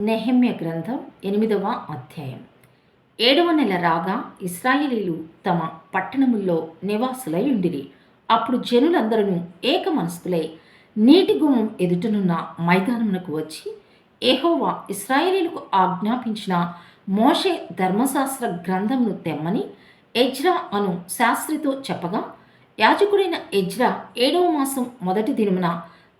నెహమ్య గ్రంథం ఎనిమిదవ అధ్యాయం. ఏడవ నెల రాగా ఇస్రాయిలీలు తమ పట్టణముల్లో నివాసులై ఉండిరి. అప్పుడు జనులందరూ ఏక మనస్కులై నీటి గుమ్మం ఎదుటనున్న మైదానమునకు వచ్చి ఏహోవా ఇస్రాయేలీలకు ఆజ్ఞాపించిన మోషే ధర్మశాస్త్ర గ్రంథమును తెమ్మని ఎజ్రా అను శాస్త్రితో చెప్పగా యాజకుడైన ఎజ్రా ఏడవ మాసం మొదటి దినమున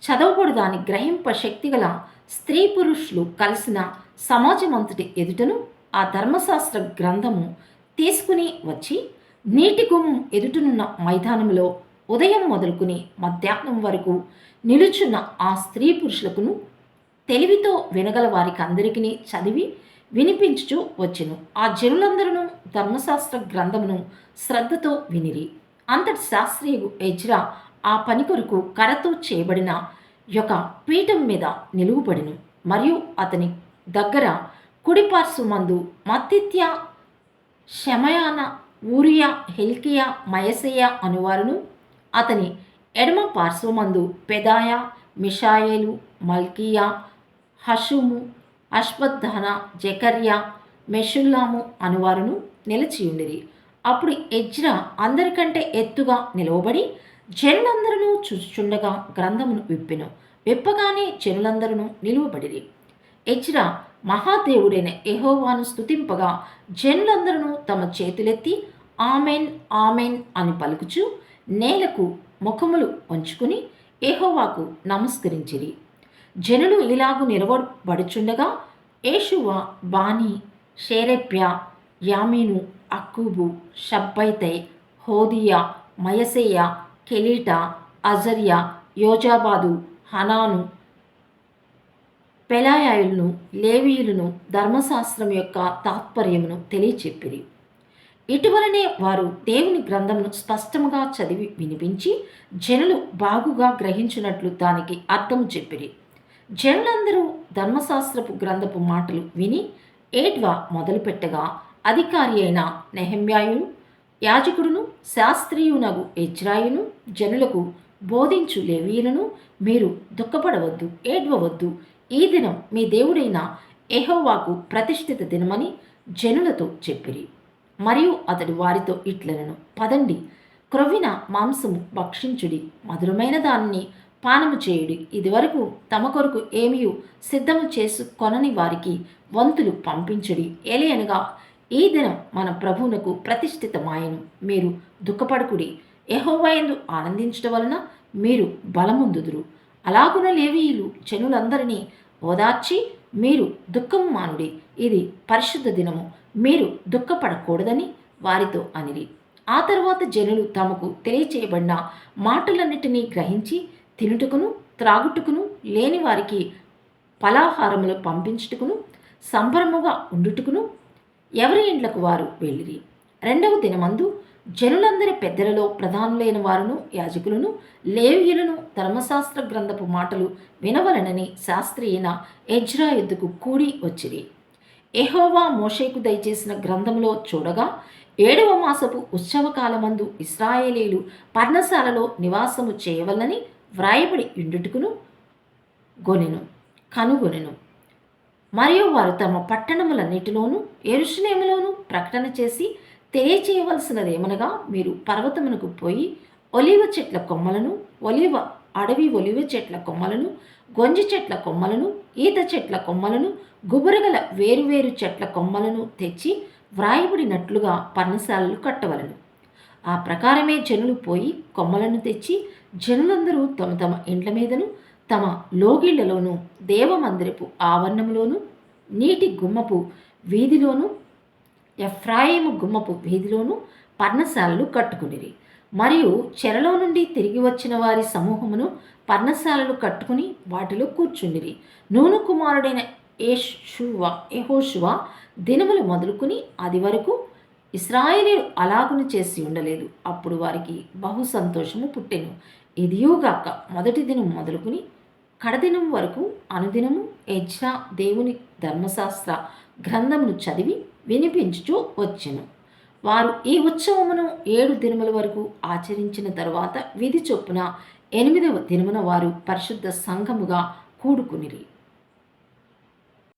చదవబడు దాని గ్రహింప శక్తిగల స్త్రీ పురుషులు కలిసిన సమాజమంతటి ఎదుటను ఆ ధర్మశాస్త్ర గ్రంథము తీసుకుని వచ్చి నీటి గుమ్మం ఎదుటనున్న మైదానంలో ఉదయం మొదలుకుని మధ్యాహ్నం వరకు నిలుచున్న ఆ స్త్రీ పురుషులకును తెలివితో వినగల వారికి అందరికీ చదివి వినిపించుచు వచ్చెను. ఆ జనులందరూ ధర్మశాస్త్ర గ్రంథమును శ్రద్ధతో వినిరి. అంతటి శాస్త్రీయు ఎజ్రా ఆ పని కొరకు కరతో చేయబడిన యొక్క పీఠం మీద నిలువుపడిను. మరియు అతని దగ్గర కుడిపార్శ్వమందు మత్తిత్య శమయాన ఊరియా హెల్కియా మయసేయ అనువారును. అతని ఎడమ పార్శ్వమందు పెదాయ మిషాయేలు మల్కియా హషుము అశ్వత్థన జకర్యా మెషుల్లాము అనువారును నిలిచియుండిరి. అప్పుడు ఎజ్రా అందరికంటే ఎత్తుగా నిలవబడి జనులందరూ చూచుచుండగా గ్రంథమును విప్పెను. విప్పగానే జనులందరూ నిలువబడిరి. ఎజ్రా మహాదేవుడైన ఎహోవాను స్తుతింపగా జనులందరూ తమ చేతులెత్తి ఆమెన్ ఆమెన్ అని పలుకుచు నేలకు ముఖములు వంచుకుని ఎహోవాకు నమస్కరించిరి. జనులు ఇలాగు నిలవబడుచుండగా ఏషువ బాణి షేరెప్య యామీను అక్కూబు షబ్బైతై హోదియా మయసేయ కెలీటా అజర్యా యోజాబాదు హనాను పెలాయాయులను లేవీయులను ధర్మశాస్త్రం యొక్క తాత్పర్యమును తెలియచెప్పిరి. ఇటువలనే వారు దేవుని గ్రంథమును స్పష్టముగా చదివి వినిపించి జనులు బాగుగా గ్రహించినట్లు దానికి అర్థము చెప్పిరి. జనులందరూ ధర్మశాస్త్రపు గ్రంథపు మాటలు విని ఏడ్వా మొదలుపెట్టగా అధికారి అయిన నెహమ్యాయును యాజకుడును శాస్త్రీయునగు ఎజ్రాయును జనులకు బోధించు లేవీయులను మీరు దుఃఖపడవద్దు ఏడ్వవద్దు. ఈ దినం మీ దేవుడైన ఎహోవాకు ప్రతిష్ఠిత దినమని జనులతో చెప్పిరి. మరియు అతడు వారితో ఇట్లనను పదండి క్రొవ్విన మాంసము భక్షించుడి మధురమైన దానిని పానము చేయుడి. ఇదివరకు తమ కొరకు ఏమీ సిద్ధము చేసుకొనని వారికి వంతులు పంపించుడి. ఏలయనగా ఈ దినం మన ప్రభువునకు ప్రతిష్ఠితమాయను. మీరు దుఃఖపడకుడి. యెహోవాయందు ఆనందించడం వలన మీరు బలముందుదురు. అలాగున లేవీయులు జనులందరినీ ఓదార్చి మీరు దుఃఖం మానుడి. ఇది పరిశుద్ధ దినము. మీరు దుఃఖపడకూడదని వారితో అనిరి. ఆ తర్వాత జనులు తమకు తెలియచేయబడిన మాటలన్నిటినీ గ్రహించి తినుటకును త్రాగుటకును లేని వారికి ఫలాహారములు పంపించుటకును సంభ్రముగా ఉండుటకును ఎవరి ఇండ్లకు వారు వెళ్ళిరి? రెండవ దినమందు జనులందరి పెద్దలలో ప్రధానులైన వారును యాజకులను లేవియులను ధర్మశాస్త్ర గ్రంథపు మాటలు వినవలనని శాస్త్రీయన ఎజ్రా ఎద్దుకు కూడి వచ్చిరి. ఎహోవా మోషేకు దయచేసిన గ్రంథంలో చూడగా ఏడవ మాసపు ఉత్సవకాలమందు ఇస్రాయేలీలు పర్ణశాలలో నివాసము చేయవలని వ్రాయబడి ఇండుటకును గొనెను కనుగొనెను. మరియు వారు తమ పట్టణములన్నిటిలోనూ ఎరుషులేములోనూ ప్రకటన చేసి తెలియచేయవలసినదేమనగా మీరు పర్వతమునకు పోయి ఒలివ చెట్ల కొమ్మలను ఒలివ అడవి ఒలివ చెట్ల కొమ్మలను గొంజి చెట్ల కొమ్మలను ఈత చెట్ల కొమ్మలను గుబురగల వేరువేరు చెట్ల కొమ్మలను తెచ్చి వ్రాయబడినట్లుగా పర్ణశాలలు కట్టవలను. ఆ ప్రకారమే జనులు పోయి కొమ్మలను తెచ్చి జనులందరూ తమ తమ ఇండ్ల మీదను తమ లోగిళ్ళలోనూ దేవమందిరపు ఆవరణములోనూ నీటి గుమ్మపు వీధిలోను ఎఫ్రాయిము గుమ్మపు వీధిలోను పర్ణశాలలు కట్టుకునిరి. మరియు చెరలో నుండి తిరిగి వచ్చిన వారి సమూహమును పర్ణశాలలు కట్టుకుని వాటిలో కూర్చుండిరి. నూను కుమారుడైన ఏషువ ఎహోషువ దినములు మొదలుకుని అది వరకు ఇస్రాయేలీలు అలాగును చేసి ఉండలేదు. అప్పుడు వారికి బహు సంతోషము పుట్టెను. ఇదియుగాక మొదటి దినం మొదలుకుని కడదినం వరకు అనుదినము యజ్ఞ దేవుని ధర్మశాస్త్ర గ్రంథమును చదివి వినిపించుచూ వచ్చెను. వారు ఈ ఉత్సవమును ఏడు దినముల వరకు ఆచరించిన తరువాత విధి చొప్పున ఎనిమిదవ దినమున వారు పరిశుద్ధ సంఘముగా కూడుకునిరి.